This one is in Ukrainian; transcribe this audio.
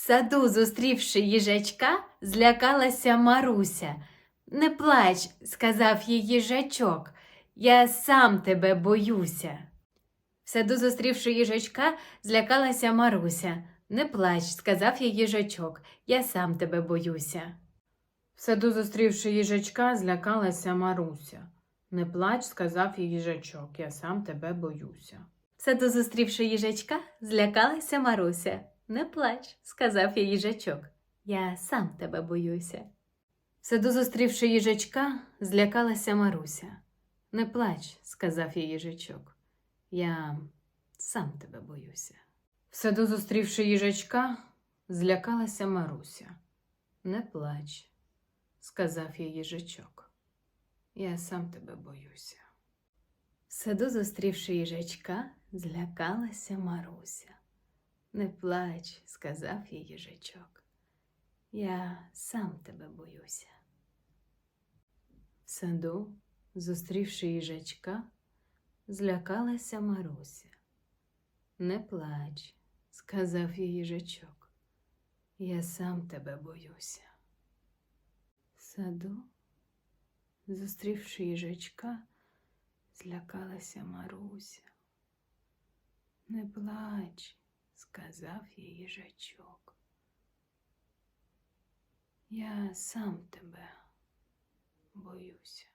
саду, зустрівши їжачка, злякалася Маруся. Не плач, сказав їй їжачок, я сам тебе боюся. В саду, зустрівши їжачка, злякалася Маруся. Не плач, сказав їй їжачок, я сам тебе боюся. В саду, зустрівши їжачка, злякалася Маруся. Не плач, сказав їй їжачок, я сам тебе боюся. В саду, зустрівши їжачка, злякалася Маруся. Не плач, сказав їй їжачок, я сам тебе боюся. Саду, зустрівши їжачка, злякалася Маруся. Не плач, сказав їй їжачок, я сам тебе боюся. В саду, зустрівши їжачка, злякалася Маруся. Не плач, сказав їй їжачок. Я сам тебе боюся. В саду, зустрівши їжачка, злякалася Маруся. Не плач, сказав їй їжачок. Я сам тебе боюся. В саду, зустрівши їжачка, злякалася Маруся. Не плач, сказав їй їжачок. Я сам тебе боюся. В саду, зустрівши їжачка, злякалася Маруся. Не плач, сказав їй їжачок. Я сам тебе боюся.